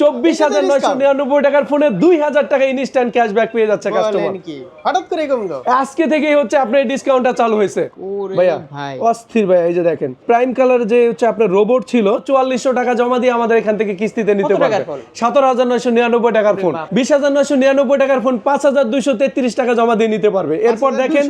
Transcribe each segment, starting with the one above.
চব্বিশ হাজার নয়শো নিরানব্বই টাকার ফোনে দুই হাজার টাকা ইনস্ট্যান্ট ক্যাশব্যাক পেয়ে যাচ্ছে কাস্টমার হঠাৎ করে তো আজকে থেকেই হচ্ছে আপনার ডিসকাউন্টটা চালু হয়েছে। ভাইয়া অস্থির ভাইয়া এই যে দেখেন প্রাইম কালার যে হচ্ছে আপনার রোবট ছিল চুয়াল্লিশশো টাকা জমা দিয়ে আমাদের এখান থেকে কিস্তিতে নিতে পারবে? সতেরো হাজার নয়শো নিরানব্বই টাকার ফোন বিশ হাজার নয়শো নিরানব্বই টাকার ফোন পাঁচ হাজার দুইশো তেত্রিশ টাকা জমা দিয়ে নিতে পারবে। এরপর দেখেন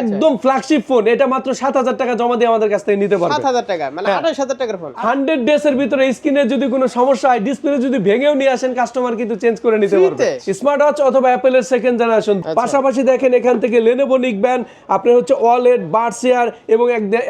একদম ফ্ল্যাগশিপ ফোন এটা মাত্র সাত হাজার টাকা জমা দিয়ে আমাদের কাছ থেকে নিতে পারবে। সাত হাজার টাকা মানে হ্যাঁ। আঠাশ হাজার টাকার ফোন হান্ড্রেড ডেজ এর ভিতরে স্ক্রিনে যদি কোনো সমস্যা হয় ডিসপ্লে যদি ভেঙেও নিয়ে আসেন কাস্টমার কিন্তু চেঞ্জ করে নিতে পারবে। স্মার্ট ওয়াচ অথবা অ্যাপেলের সেকেন্ড জেনারেশন পাশাপাশি দেখেন এখান থেকে লেনোভো নিকবেন আপনার হচ্ছে ওয়ালেট বার শেয়ার এবং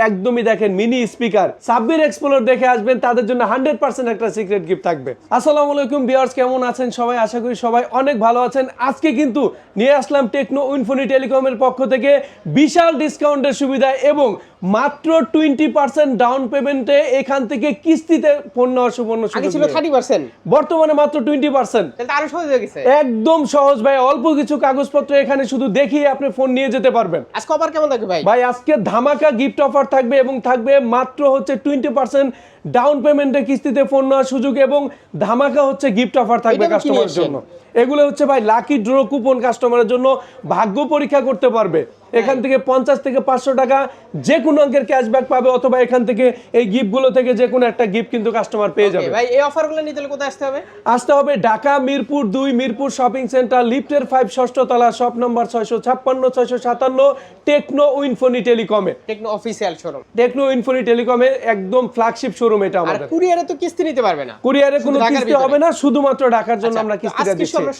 একদমই দেখেন মিনি স্পিকার সাব্বির এক্সপ্লোর দেখে আসবেন তাদের জন্য হান্ড্রেড পার্সেন্ট একটা সিক্রেট গিফট থাকবে। আসসালামু আলাইকুম বিয়ার্স কেমন আছেন সবাই? আশা করি সবাই অনেক ভালো আছেন। আজকে কিন্তু নিয়ে আসলাম টেকনো ইনফোনি টেলিকমের পক্ষ থেকে বিশাল ডিসকাউন্টের সুবিধা এবং মাত্র টোয়েন্টি পার্সেন্ট ডাউন পেমেন্টে এখান থেকে কিস্তিতে পণ্য সুবর্ণ ছিল থার্টি পার্সেন্ট বর্তমানে মাত্র টোয়েন্টি পার্সেন্ট আরও সহজ হয়ে গেছে। একদম সহজ ভাই অল্প কিছু কাগজপত্র এখানে শুধু দেখিয়ে আপনি ফোন নিয়ে যেতে পারবেন। আজকে অফার কেমন থাকবে ভাই? ভাই আজকে ধামাকা গিফট অফার থাকবে এবং থাকবে মাত্র হচ্ছে টোয়েন্টি পার্সেন্ট ডাউন পেমেন্টে কিস্তিতে ফোন নেওয়ার সুযোগ এবং ধামাকা হচ্ছে গিফট অফার থাকবে কাস্টমারের জন্য। এগুলো হচ্ছে ভাই লাকি ড্র কুপন কাস্টমারের জন্য ভাগ্য পরীক্ষা করতে পারবে। এখান থেকে পঞ্চাশ থেকে পাঁচশো টাকা যে কোনো অঙ্কের ক্যাশব্যাক পাবে অথবা এখান থেকে এই গিফটগুলো থেকে যে কোনো একটা গিফট কিন্তু কাস্টমার পেয়ে যাবে। ভাই এই অফারগুলো নিতে হলে কোথায় আসতে হবে? আসতে হবে ঢাকা মিরপুর দুই মিরপুর শপিং সেন্টার লিফটের ফাইভ ষষ্ঠ তলা শপ নম্বর ছয়শো ছাপ্পান্ন ছয়শো সাতান্ন টেকনো উইনফোনি টেলিকমে টেকনো অফিসিয়াল শোরুম টেকনো উইনফোনি টেলিকমে একদম ফ্ল্যাগশিপ শোরুম এটা আর আমাদের। কুরিয়ারে তো কিস্তি নিতে পারবে না। কুরিয়ারে কোনো কিস্তি হবে না শুধুমাত্র ঢাকার জন্য আচ্ছা, আমরা তো কিস্তিটা আজকে দিচ্ছি। আমরা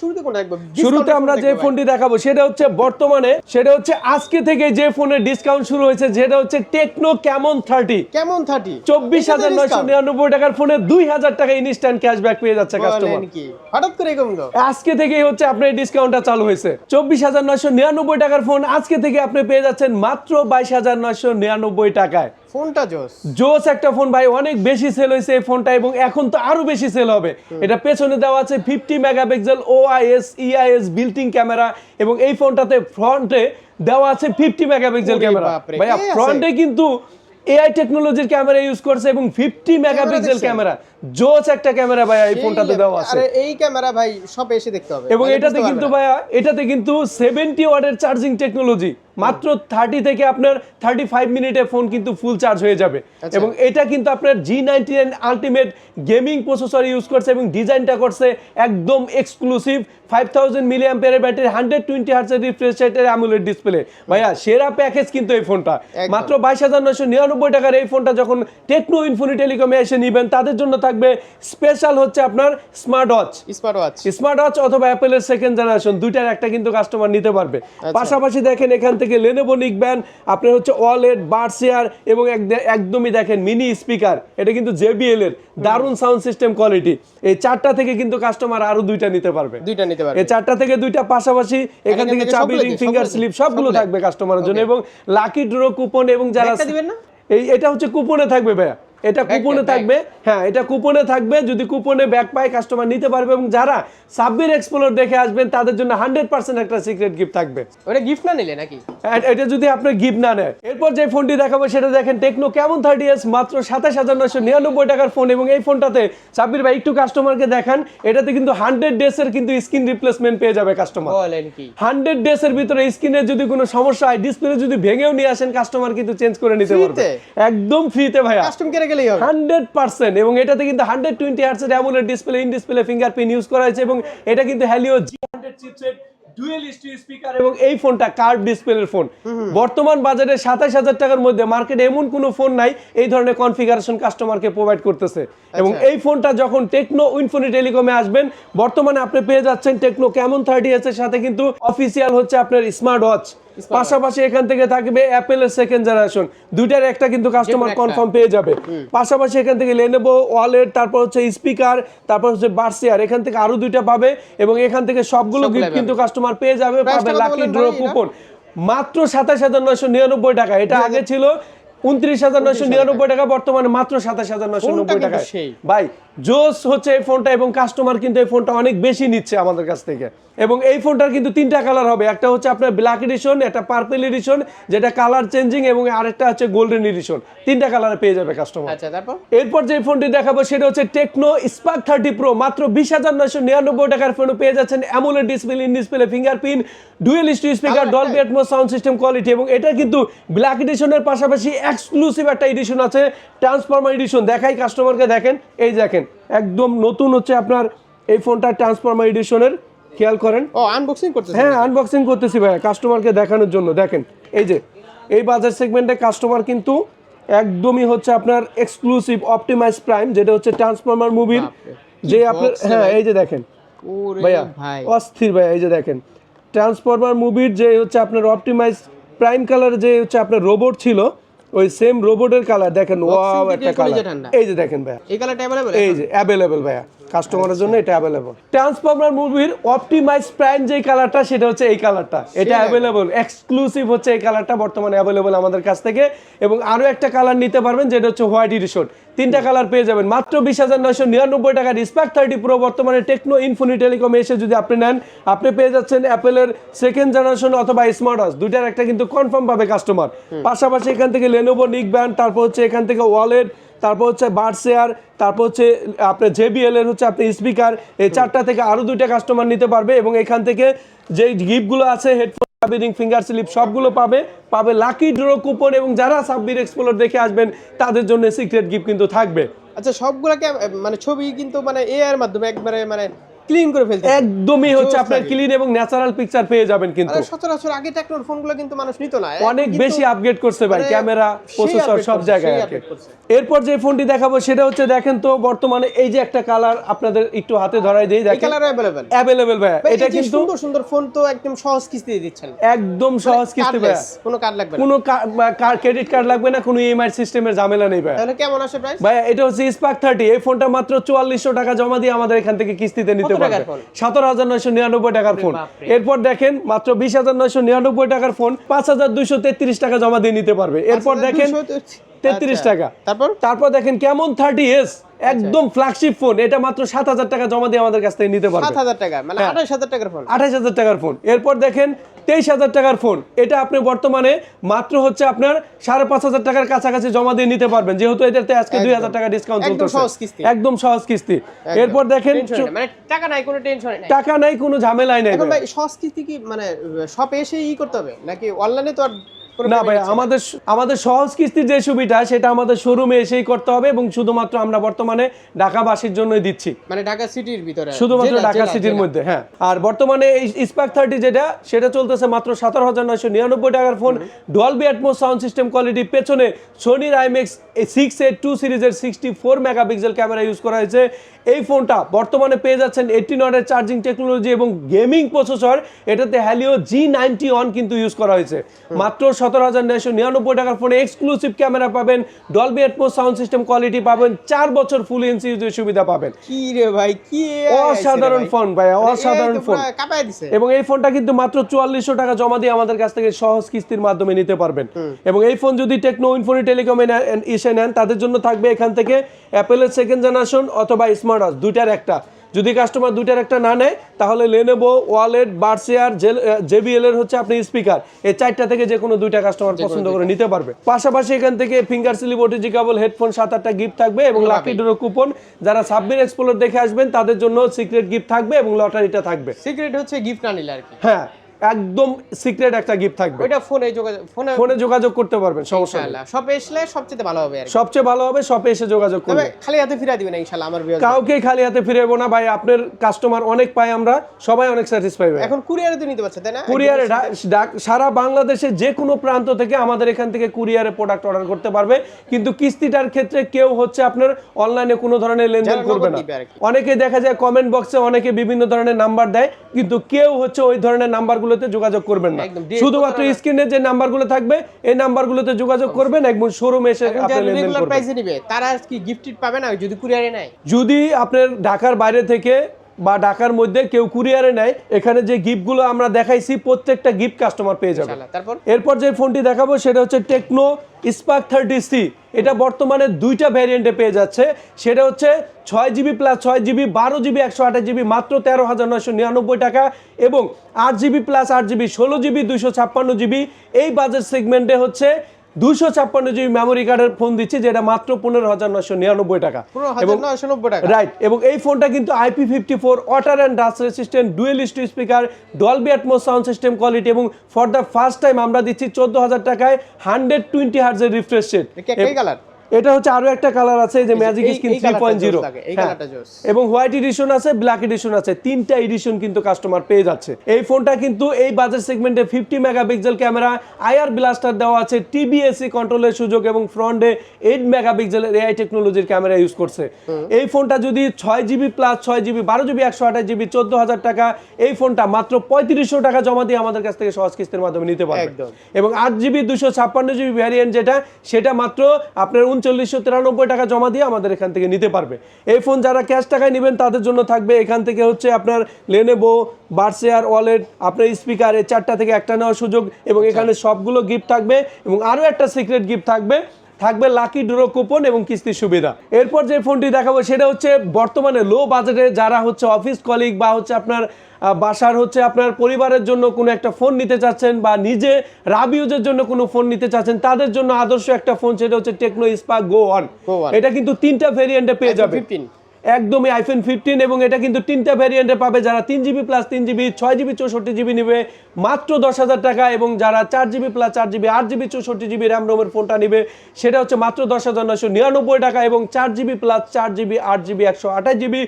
শুরুতে আমরা যে ফোনটি দেখাবো সেটা হচ্ছে বর্তমানে সেটা হচ্ছে আজকে থেকে যে ফোনের ডিসকাউন্ট শুরু হয়েছে যেটা হচ্ছে Tecno Camon thirty Camon thirty চব্বিশ হাজার নয়শো নিরানব্বই টাকার ফোনে দুই হাজার টাকা ইনস্ট্যান্ট ক্যাশব্যাক পেয়ে যাচ্ছে কাস্টমার হঠাৎ করে আজকে থেকেই হচ্ছে আপনার ডিসকাউন্টটা চালু হয়েছে। চব্বিশ হাজার নয়শো নিরানব্বই টাকার ফোন আজকে থেকে আপনি পেয়ে যাচ্ছেন মাত্র বাইশ হাজার নয়শো নিরানব্বই টাকায়। ফোনটা জোস। জোস একটা ফোন ভাই অনেক বেশি সেল হয়েছে এই ফোনটা এবং এখন তো আরও বেশি সেল হবে। এটা পেছনে দেওয়া আছে fifty megapixel OIS EIS built in camera এবং এই ফোনটাতে ফ্রন্টে দেওয়া আছে ফিফটি মেগাপিক্সেল ক্যামেরা ভাইয়া ফ্রন্টে কিন্তু এআই টেকনোলজির ক্যামেরা ইউজ করছে এবং ফিফটি মেগাপিক্সেল পিক্সেল ক্যামেরা জোস একটা ক্যামেরা ভাইয়া এই ফোনটাতে দেওয়া আছে। আরে এই ক্যামেরা ভাই সব এসে দেখতে হবে। এবং এটাতে কিন্তু ভাইয়া এটাতে কিন্তু সেভেন্টি ওয়ার্ডের চার্জিং টেকনোলজি মাত্র থার্টি থেকে আপনার থার্টি ফাইভ মিনিটে ফোন কিন্তু ফুল চার্জ হয়ে যাবে। আচ্ছা। এবং এটা কিন্তু আপনার G ninety nine ultimate gaming processor use করছে এবং ডিজাইনটা করছে একদম এক্সক্লুসিভ ফাইভ থাউজেন্ড মিলি অ্যাম্পিয়ারের ব্যাটারি হান্ড্রেড টোয়েন্টি হার্টসের রিফ্রেশ রেটের অ্যামুলেট ডিসপ্লে ভাইয়া সেরা প্যাকেজ কিন্তু এই ফোনটা মাত্র বাইশ হাজার নয়শো নিরানব্বই টাকার এই ফোনটা যখন টেকনো ইনফোনি টেলিকমে এসে নেবেন তাদের জন্য থাকবে স্পেশাল হচ্ছে আপনার smart watch smart watch smart watch অথবা অ্যাপেলের সেকেন্ড জেনারেশন দুইটার একটা কিন্তু কাস্টমার নিতে পারবে। আচ্ছা। পাশাপাশি দেখেন এখান থেকে লেনোভো নিকবেন আপনার হচ্ছে ওয়ালেট বার শেয়ার এবং একদমই দেখেন মিনি স্পিকার এটা কিন্তু জেবিএল এর দারুণ সাউন্ড সিস্টেম কোয়ালিটি এই চারটা থেকে কিন্তু কাস্টমার আরও দুইটা নিতে পারবে। দুইটা নিতে পারবে। এই চারটা থেকে দুইটা পাশাপাশি এখান থেকে থেকে চাবি রিং ফিঙ্গার স্লিপ সবগুলো। থাকবে কাস্টমারের জন্য এবং লাকি ড্র কুপন এবং যারা দিবেন না? এই এটা হচ্ছে কুপনে থাকবে ভাইয়া। এটা কুপনে থাকবে হ্যাঁ এটা কুপনে থাকবে যদি কুপনে ব্যাক পায় কাস্টমার নিতে পারবে এবং যারা সাব্বির এক্সপ্লোর দেখে আসবেন তাদের জন্য হান্ড্রেড পার্সেন্ট একটা সিক্রেট গিফট থাকবে। ওটা গিফট না নিলে নাকি? এটা যদি আপনার গিফট না নেয়। এরপর যে ফোনটি দেখাবো সেটা দেখেন টেকনো কেমন থার্টি এস মাত্র সাতাশ হাজার নয়শো নিরানব্বই টাকার ফোন এবং এই ফোনটাতে সাব্বির ভাই একটু কাস্টমারকে দেখান। এটাতে কিন্তু হান্ড্রেড ডেসের কিন্তু স্ক্রিন রিপ্লেসমেন্ট পেয়ে যাবে কাস্টমার হান্ড্রেড ডেজ এর ভিতরে স্ক্রিনের যদি কোনো সমস্যা হয় ডিসপ্লে যদি ভেঙেও নিয়ে আসেন কাস্টমার কিন্তু চেঞ্জ করে নিতে পারবে? একদম ফ্রিতে ভাইয়া। কাস্টম কেটে গেলেই হবে। হান্ড্রেড পার্সেন্ট এবং এটাতে কিন্তু hundred twenty হার্টসের AMOLED display in display fingerprint use করা হয়েছে এবং এটা কিন্তু Helio G hundred chipset dual speaker এবং এই ফোনটা কার্ভ ডিসপ্লের ফোন বর্তমান বাজারে সাতাশ হাজার টাকার মধ্যে মার্কেটে এমন কোনো ফোন নাই এই ধরনের কনফিগারেশন কাস্টমারকে প্রোভাইড করতেছে। এবং আচ্ছা। এই ফোনটা যখন টেকনো উইনফোনি টেলিকমে আসবেন বর্তমানে আপনি পেয়ে যাচ্ছেন টেকনো কেমন থার্টি এস এর সাথে কিন্তু অফিসিয়াল হচ্ছে আপনার স্মার্ট ওয়াচ পাশাপাশি এখান থেকে থাকবে অ্যাপেলের সেকেন্ড জেনারেশন দুইটার একটা কিন্তু কাস্টমার কনফার্ম পেয়ে যাবে। পাশাপাশি এখান থেকে লেনেবো ওয়ালেট তারপর হচ্ছে স্পিকার তারপর হচ্ছে বার্সিয়ার এখান থেকে আরও দুইটা পাবে এবং এখান থেকে সবগুলো গিফট কিন্তু কাস্টমার পেয়ে যাবে পাবে লাকি ড্র কুপন মাত্র সাতাশ হাজার নয়শো নিরানব্বই টাকা। এটা আগে ছিল উনত্রিশ হাজার নয়শো নিরানব্বই টাকা বর্তমানে মাত্র সাতাশ হাজার নয়শো নব্বই টাকা ভাই জোস হচ্ছে এই ফোনটা এবং কাস্টমার কিন্তু এই ফোনটা অনেক বেশি নিচ্ছে আমাদের কাছ থেকে। এবং এই ফোনটার কিন্তু তিনটা কালার হবে। একটা হচ্ছে আপনার ব্ল্যাক এডিশন একটা পার্পল এডিশন যেটা কালার চেঞ্জিং এবং আরেকটা হচ্ছে গোল্ডেন এডিশন তিনটা কালারে পেয়ে যাবে কাস্টমার আচ্ছা তারপর? এরপর যে ফোনটি দেখাবো সেটা হচ্ছে টেকনো স্পার্ক থার্টি প্রো মাত্র বিশ হাজার নয়শো নিরানব্বই টাকার ফোন পেয়ে যাচ্ছেন। AMOLED display in display fingerprint dual speaker Dolby? Atmos sound system quality এবং এটা কিন্তু ব্ল্যাক এডিশনের পাশাপাশি এক্সক্লুসিভ একটা এডিশন আছে ট্রান্সফর্মার এডিশন দেখাই কাস্টমারকে দেখেন এই দেখেন একদম নতুন হচ্ছে আপনার এই ফোনটা ট্রান্সফর্মার এডিশনের খেয়াল করেন। ও আনবক্সিং করতেছেন হ্যাঁ আনবক্সিং করতেছি ভাই কাস্টমারকে দেখানোর জন্য। দেখেন এই যে এই বাজার সেগমেন্টে কাস্টমার কিন্তু একদমই হচ্ছে আপনার এক্সক্লুসিভ অপটিমাইজ প্রাইম যেটা হচ্ছে ট্রান্সফর্মার মুভির যে আপনার হ্যাঁ এই যে দেখেন ওরে ভাইয়া ভাই। অস্থির ভাইয়া এই যে দেখেন। ট্রান্সফর্মার মুভির যে হচ্ছে আপনার অপটিমাইজ প্রাইম কালার যে হচ্ছে আপনার রোবট ছিল ওই সেম রোবটের কালার দেখেন ওয়াও একটা কালার এই যে দেখেন ভাইয়া। এই কালারটা অ্যাভেলেবল এই যে अवेलेबल ভাইয়া। কাস্টমারের জন্য এটা अवेलेबल ট্রান্সফর্মার মুভির অপটিমাইজ প্রাইম যে কালারটা সেটা হচ্ছে এই কালারটা এটা अवेलेबल এক্সক্লুসিভ হচ্ছে এই কালারটা বর্তমানে अवेलेबल আমাদের কাছ থেকে। এবং আরও একটা কালার নিতে পারবেন যেটা হচ্ছে হোয়াইট এডিশন তিনটা কালার পেয়ে যাবেন। মাত্র বিশ হাজার নয়শো নিরানব্বই টাকার স্পার্ক থার্টি প্রো বর্তমানে টেকনো ইনফোনি টেলিকম এসে যদি আপনি নেন আপনি পেয়ে যাচ্ছেন অ্যাপেলের সেকেন্ড জেনারেশন অথবা স্মার্ট ওয়াচ দুইটার একটা কিন্তু কনফার্ম পাবে কাস্টমার পাশাপাশি এখান থেকে লেনোভো নিক ব্যান্ড তারপর হচ্ছে এখান থেকে ওয়ালেট তারপর হচ্ছে বার্সেয়ার তারপর হচ্ছে আপনার জেবিএল এর হচ্ছে আপনি স্পিকার এই চারটা থেকে আরও দুইটা কাস্টমার নিতে পারবে এবং এখান থেকে যে গিফটগুলো আছে হেডফোন রিং ফিঙ্গার স্লিপ সবগুলো পাবে পাবে লাকি ড্র কুপন এবং যারা সাব্বির এক্সপ্লোর দেখে আসবেন, তাদের জন্য সিক্রেট গিফট কিন্তু থাকবে। আচ্ছা সবগুলোকে মানে ছবি কিন্তু মানে এআই এর মাধ্যমে একবারে মানে ক্লিন করে ফেলতে একদমই হচ্ছে আপনার ক্লিন এবং ন্যাচারাল পিকচার পেয়ে যাবেন কিন্তু। সচরাচর আগে টেকনোর ফোনগুলো কিন্তু মানুষ নিত না। অনেক বেশি আপগ্রেড করছে ভাই মানে ক্যামেরা প্রসেসর সব জায়গায় কি। এরপর যে ফোনটি দেখাবো সেটা হচ্ছে দেখেন তো বর্তমানে এই যে একটা কালার আপনাদের একটু হাতে ধরাই দিই দেখেন। কালার অ্যাভেলেবল অ্যাভেলেবেল ভাই এটা কিন্তু সুন্দর সুন্দর ফোন তো একদম সহজ কিস্তিতে দিচ্ছেন। একদম সহজ কিস্তি ভাই। কোনো কার্ড লাগবে না। কোনো ক্রেডিট কার্ড লাগবে না কোনো ইএমআই সিস্টেমের ঝামেলা নেই ভাই। তাহলে কেমন আসে প্রাইস ভাই এটা হচ্ছে স্পার্ক থার্টি এই ফোনটা মাত্র চুয়াল্লিশশো টাকা জমা দিয়ে আমাদের এখান থেকে কিস্তিতে নিতে পারবে। সতেরো হাজার নয়শো নিরানব্বই টাকার ফোন। এরপর দেখেন মাত্র বিশ হাজার নয়শো নিরানব্বই টাকার ফোন পাঁচ হাজার দুইশো তেত্রিশ টাকা জমা দিয়ে নিতে পারবে। এরপর দেখেন তেত্রিশ আচ্ছা, টাকা। তারপর? তারপর দেখেন কেমন থার্টি এস একদম ফ্ল্যাগশিপ ফোন এটা মাত্র সাত হাজার টাকা জমা দিয়ে আমাদের কাছ থেকে নিতে পারবে। সাত হাজার টাকা মানে হ্যাঁ। আঠাশ হাজার টাকার ফোন আঠাশ হাজার টাকার ফোন এরপর দেখেন তেইশ হাজার টাকার ফোন এটা আপনি বর্তমানে মাত্র হচ্ছে আপনার সাড়ে পাঁচ হাজার টাকার কাছাকাছি জমা দিয়ে নিতে পারবেন। যেহেতু এটাতে আজকে দুই হাজার টাকা ডিসকাউন্ট একদম চলতেছে। সহজ কিস্তি। একদম সহজ কিস্তি। এরপর দেখেন মানে টাকা নাই কোনো টেনশন নেই। টাকা নাই কোনো ঝামেলাই নাই এখন ভাই। সহজ কিস্তি কি মানে শপে এসে ই করতে হবে? নাকি অনলাইনে তো আর না ভাই আমাদের আমাদের সহজ কিস্তির যে সুবিধা সেটা আমাদের শোরুমে এসেই করতে হবে এবং শুধুমাত্র আমরা বর্তমানে ঢাকাবাসীর জন্যই দিচ্ছি। মানে ঢাকা সিটির ভিতরে শুধুমাত্র ঢাকা সিটির মধ্যে হ্যাঁ। আর বর্তমানে এই স্পার্ক থার্টি যেটা সেটা চলতেছে মাত্র সতেরো হাজার নয়শো নিরানব্বই টাকার phone Dolby Atmos sound system quality পেছনে সোনির আইমেক্স সিক্স এইট টু সিরিজের sixty four megapixel camera use করা হয়েছে। এই ফোনটা বর্তমানে পেয়ে যাচ্ছেন এইটিন ওয়াটের চার্জিং টেকনোলজি এবং গেমিং প্রসেসর এটাতে হ্যালিও জি নাইনটি ওয়ান কিন্তু ইউজ করা হয়েছে। মাত্র সতেরো হাজার নয়শো নিরানব্বই টাকার ফোনে এক্সক্লুসিভ ক্যামেরা পাবেন। ডলবি সাউন্ড সিস্টেম কোয়ালিটি পাবেন। চার বছর ফুল এনসি সুবিধা পাবেন। কি রে ভাই কি অসাধারণ ফোন ভাই অসাধারণ ফোন এবং এই ফোনটা কিন্তু মাত্র চুয়াল্লিশশো টাকা জমা দিয়ে আমাদের কাছ থেকে সহজ কিস্তির মাধ্যমে নিতে পারবেন। এবং এই ফোন যদি টেকনো ইনফোনি টেলিকমে এসে নেন তাদের জন্য থাকবে এখান থেকে অ্যাপেলের সেকেন্ড জেনারেশন অথবা স্মার্ট ওয়াচ দুইটার একটা। যদি কাস্টমার দুইটার একটা না নেয় তাহলে লেনেবো ওয়ালেট বার্সিয়ার জেবিএল এর হচ্ছে আপনি স্পিকার এই চারটা থেকে যে কোনো দুইটা কাস্টমার পছন্দ করে নিতে পারবে। পাশাপাশি এখান থেকে finger sleeve OTG cable headphone সাত আটটা গিফট থাকবে এবং লাকি ডোর কুপন যারা সাবমিন এক্সপ্লোর দেখে আসবেন তাদের জন্য সিক্রেট গিফট থাকবে এবং লটারিটা থাকবে। সিক্রেট হচ্ছে গিফট না নিলে আর কি। হ্যাঁ। একদম সিক্রেট একটা গিফট থাকবে। ওইটা ফোনে যোগাযোগ ফোনে ফোনে যোগাযোগ করতে পারবেন সমস্যা নেই। ইনশাআল্লাহ। শপে এসলে সবচেয়ে ভালো হবে আর সবচেয়ে ভালো হবে শপে এসে যোগাযোগ করবে। খালি হাতে ফিরা দিবেন ইনশাআল্লাহ আমার বিয়ে কাউকে খালি হাতে ফিরেবো না ভাই আপনার কাস্টমার অনেক পাই আমরা সবাই অনেক স্যাটিসফাই হয়। এখন কুরিয়ারে তো নিতে পারছে তাই না? কুরিয়ারে সারা বাংলাদেশে যে কোনো প্রান্ত থেকে আমাদের এখান থেকে কুরিয়ারে প্রোডাক্ট অর্ডার করতে পারবে কিন্তু কিস্তিটার ক্ষেত্রে কেউ হচ্ছে আপনার অনলাইনে কোনো ধরনের লেনদেন করবে না। অনেকে দেখা যায় কমেন্ট বক্সে অনেকে বিভিন্ন ধরনের নাম্বার দেয় কিন্তু কেউ হচ্ছে ওই ধরনের নাম্বারগুলোতে যোগাযোগ করবেন না। শুধুমাত্র স্ক্রিনে যে নাম্বারগুলো থাকবে এই নাম্বারগুলোতে যোগাযোগ করবেন একদম শোরুমে এসে রেগুলার প্রাইসে নিবে তারা কি গিফট পাবে না? যদি কুরিয়ারে নেয়। যদি আপনার ঢাকার বাইরে থেকে বা ঢাকার মধ্যে কেউ কুরিয়ারে নেয় এখানে যে গিফটগুলো আমরা দেখাইছি প্রত্যেকটা গিফট কাস্টমার পেয়ে যাবে। তারপর? এরপর যে ফোনটি দেখাবো সেটা হচ্ছে টেকনো স্পার্ক থার্টি সি এটা বর্তমানে দুইটা ভ্যারিয়েন্টে পেয়ে যাচ্ছে। সেটা হচ্ছে ছয় জিবি প্লাস ছয় জিবি বারো জিবি একশো আঠাশ জিবি মাত্র তেরো হাজার নয়শো নিরানব্বই টাকা এবং আট জিবি প্লাস আট জিবি ষোলো জিবি দুইশো ছাপ্পান্ন জিবি এই বাজেট সেগমেন্টে হচ্ছে দুইশো ছাপ্পান্ন জিবি মেমোরি কার্ডের ফোন দিচ্ছি যেটা মাত্র পনেরো হাজার নয়শো নিরানব্বই টাকা। এবং রাইট এবং এই ফোনটা কিন্তু IP fifty four water and dust resistant dual stew speaker Dolby Atmos sound system quality এবং ফর দ্য ফার্স্ট টাইম আমরা দিচ্ছি চোদ্দ হাজার টাকায় হান্ড্রেড টোয়েন্টি হার্জের রিফ্রেশ রেট কালার এটা হচ্ছে আরও একটা কালার আছে এই যে ম্যাজিক colourটা জোস। এবং হোয়াইট এডিশন আছে ব্ল্যাক এডিশন আছে তিনটা এডিশন কিন্তু কাস্টমার পেয়ে যাচ্ছে। এই ফোনটা কিন্তু এই বাজেট সেগমেন্টে fifty megapixel camera IR blaster দেওয়া আছে টিবিএসসি কন্ট্রোলের সুযোগ এবং ফ্রন্টে এইট মেগাপিক্সেলের এআই টেকনোলজির ক্যামেরা ইউজ করছে। এই ফোনটা যদি ছয় জিবি প্লাস ছয় জিবি বারো জিবি একশো আঠাশ জিবি চোদ্দ হাজার টাকা এই ফোনটা মাত্র পঁয়ত্রিশশো টাকা জমা দিয়ে আমাদের কাছ থেকে সহজ কিস্তির মাধ্যমে নিতে পারবে। একদম। এবং আট জিবি দুশো ছাপ্পান্ন জিবি ভ্যারিয়েন্ট যেটা সেটা মাত্র আপনার উনচল্লিশশো তিরানব্বই টাকা জমা দিয়ে আমাদের এখান থেকে নিতে পারবে এই ফোন যারা ক্যাশ টাকায় নেবেন তাদের জন্য থাকবে এখান থেকে হচ্ছে আপনার লেনেবো বার্সেয়ার ওয়ালেট আপনার স্পিকার এই চারটা থেকে একটা নেওয়ার সুযোগ এবং এখানে সবগুলো গিফট থাকবে এবং আরও একটা সিক্রেট গিফট থাকবে থাকবে লাকি ড্র কুপন এবং কিস্তির সুবিধা এরপর যে ফোনটি দেখাবো সেটা হচ্ছে বর্তমানে লো বাজেটে যারা হচ্ছে অফিস কলিগ বা হচ্ছে আপনার বাসার হচ্ছে আপনার পরিবারের জন্য কোনো একটা ফোন নিতে চাচ্ছেন বা নিজে রাবিউজের জন্য কোনো ফোন নিতে চাচ্ছেন তাদের জন্য আদর্শ একটা ফোন সেটা হচ্ছে টেকনো স্পার্ক গো ওয়ান এটা কিন্তু তিনটা ভেরিয়েন্টে পেয়ে যাবে। 15 একদমই আইফোন ফিফটিন এবং এটা কিন্তু তিনটা ভ্যারিয়েন্টে পাবে যারা তিন জিবি প্লাস তিন জিবি ছয় জিবি চৌষট্টি জিবি নেবে। মাত্র দশ হাজার টাকা এবং যারা চার জিবি প্লাস চার জিবি আট জিবি চৌষট্টি জিবি র্যাম রোমের ফোনটা নেবে সেটা হচ্ছে মাত্র দশ হাজার নয়শো নিরানব্বই টাকা এবং চার জিবি প্লাস চার জিবি আট জিবি একশো আঠাশ জিবি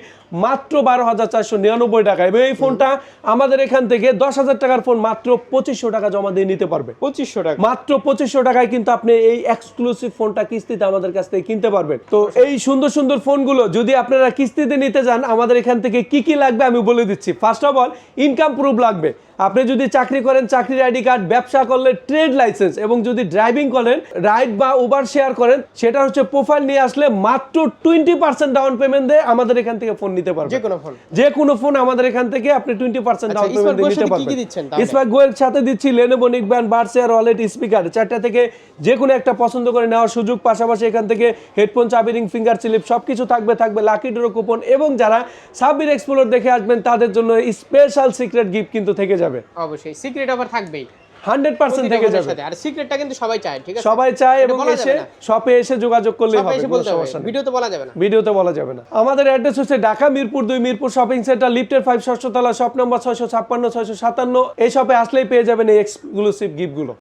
মাত্র বারো হাজার চারশো নিরানব্বই টাকা। এবং এই ফোনটা আমাদের এখান থেকে দশ হাজার টাকার ফোন মাত্র পঁচিশশো টাকা জমা দিয়ে নিতে পারবে। পঁচিশশো টাকা। মাত্র পঁচিশশো টাকায় কিন্তু আপনি এই এক্সক্লুসিভ ফোনটা কিস্তিতে আমাদের কাছ থেকে কিনতে পারবেন। তো এই সুন্দর সুন্দর ফোনগুলো যদি আপনারা কিস্তিতে নিতে চান আমাদের এখান থেকে কি কি লাগবে আমি বলে দিচ্ছি। First of all income proof লাগবে। আপনি যদি চাকরি করেন চাকরির আইডি কার্ড ব্যবসা করলে ট্রেড লাইসেন্স এবং যদি ড্রাইভিং করেন রাইড বা উবার শেয়ার করেন সেটা হচ্ছে প্রোফাইল নিয়ে আসলে মাত্র টোয়েন্টি পার্সেন্ট ডাউন পেমেন্ট দিয়ে আমাদের এখান থেকে ফোন নিতে পারবেন। যে কোনো ফোন যে কোনো ফোন আমাদের এখান থেকে আপনি twenty percent down payment Spark নিতে পারবেন কি দিচ্ছেন তাহলে? স্পার্ক গোয়ের সাথে দিচ্ছি লেনোভো নিকব্যান্ড বার্সেয়ার ওয়ালেট স্পিকার চারটা থেকে যে কোনো একটা পছন্দ করে নেওয়ার সুযোগ পাশাপাশি এখান থেকে হেডফোন চাবি রিং ফিঙ্গার স্লিপ সব কিছু থাকবে থাকবে লাকি ড্র কুপন এবং যারা সাব্বির এক্সপ্লোর দেখে আসবেন তাদের জন্য স্পেশাল সিক্রেট গিফট কিন্তু থেকে যাবে। অবশ্যই সিক্রেট অফার থাকবেই। হান্ড্রেড পার্সেন্ট থেকে যাবে। আর সিক্রেটটা কিন্তু সবাই চায় ঠিক আছে? সবাই চায় এবং এসে শপে এসে যোগাযোগ করলে সবাই হবে কোনো সমস্যা নেই। ভিডিওতে বলা যাবে না। ভিডিওতে বলা যাবে না। আমাদের অ্যাড্রেস হচ্ছে ঢাকা মিরপুর দুই মিরপুর শপিং সেন্টার লিফটের ফাইভ ষষ্ঠতলা শপ নম্বর ছয়শো ছাপ্পান্ন ছয়শো সাতান্ন। এই শপে আসলেই পেয়ে যাবেন এই এক্সক্লুসিভ গিফটগুলো